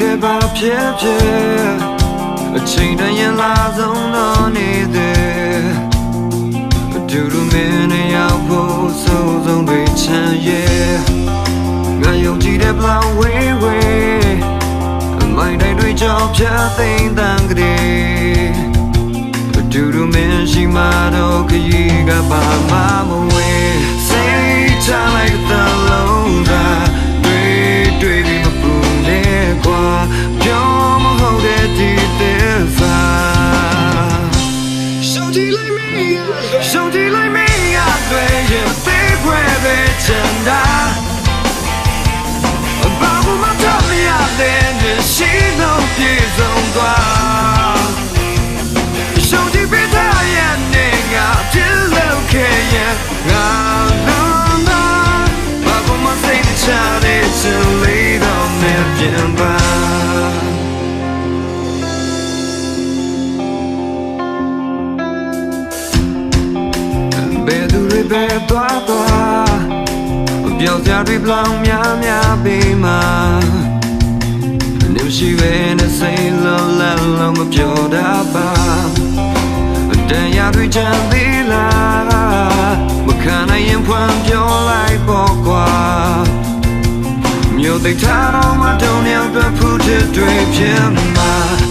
တွေပါဖြစ်ဖြစ်အချိန်တည်းရင်လာဆုံးတော့နေသေးအတူတူမင်းနဲ့ရောက်ဖို့စိုးဆုံးတွေချမ်းရဲ့ငါယုံကြည်တဲ့ plan way way အမိုင်းတိုင်းတွေကြောင့်ဖြတ်သိမ်းတန်ကြတဲ့အတူတူမင်းရှိမှတော့ခရီးကပါမမဝေးစိတ်ချလို 手机里面呀，手机里面呀，对也飞会被真的。 တွေပဲသွားသွားပြောစရာတွေပလောင်များများပေးမှာနေရှိပဲနဲ့စိတ်လုံးလုံးလုံးမပြောတာပါတန်ရာတွေချမ်းသေးလားမခံနိုင်ရင်ဖွင့်ပြောလိုက်ပေါ့ကွာမြို့သိထားတော့မတုံရောက်တော့ဖူးတဲ့တွေဖြစ်မှာ